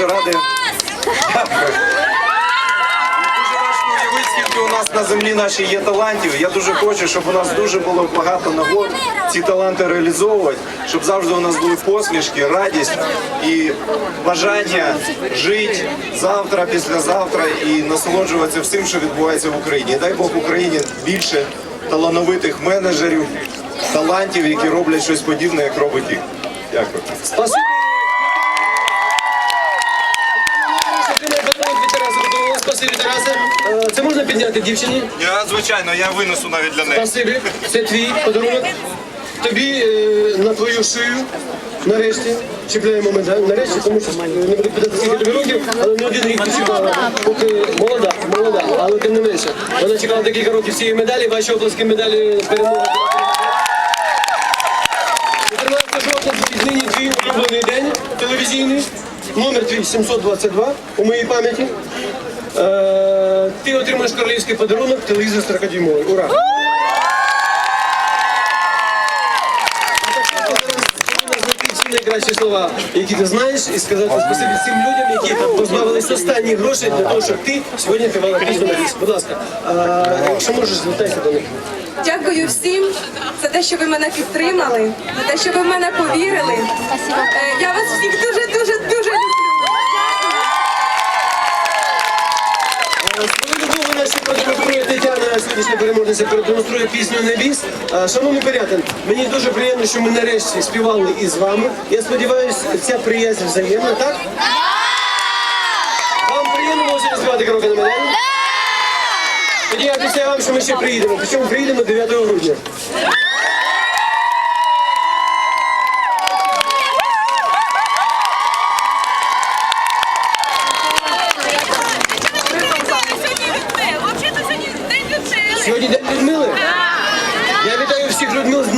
дуже радий. Дякую. Дуже важко уявити, скільки у нас на землі наші є талантів. Я дуже хочу, щоб у нас дуже було багато нагод ці таланти реалізовувати, щоб завжди у нас були посмішки, радість і бажання жити завтра, післязавтра і насолоджуватися всім, що відбувається в Україні. І Дай Бог Україні більше талановитих менеджерів, талантів, які роблять щось подібне, як робить їх. Дякую. Спасибі, Тарасе. Е, Це можна підняти дівчині? Я звичайно, я винесу навіть для неї. Спасибі. Це твій подарунок. Тобі е, на твою шию. Нарешті чіпляємо медаль. Нарешті, тому що не буду питати, скільки тобі років, але не один рік ти чекала. Поки молода, молода, але тим не менше. Вона чекала декілька років цієї медалі. Ваші оплески медалі перемоги. 14 жовтня нині твій улюблений день телевізійний. Номер твій 722 у моїй пам'яті. Е, ти отримаєш королівський подарунок телевізор 40-дюймовий. Ура! Найкращі слова, які ти знаєш, і сказати спасибі цим людям, які позбавились останніх грошей для того, щоб ти сьогодні співала пісню на ліс. Будь ласка, е, якщо можеш, звертайся до них. Дякую всім за те, що ви мене підтримали, за те, що ви в мене повірили. Е, Я вас всіх дуже, дуже, дуже люблю. Свою любов наші продемонструє Сьогоднішня переможниця продемонструє пісню «Небіс». А, Шановний порятин, мені дуже приємно, що ми нарешті співали із вами. Я сподіваюся, ця приязнь взаємна, так? Вам приємно було сьогодні співати кроки на мене? Тоді я обіцяю вам, що ми ще приїдемо. Причому приїдемо 9 грудня. Взагалі-то сьогодні день Людмили. Сьогодні день Людмили. Я вітаю всіх Людмил з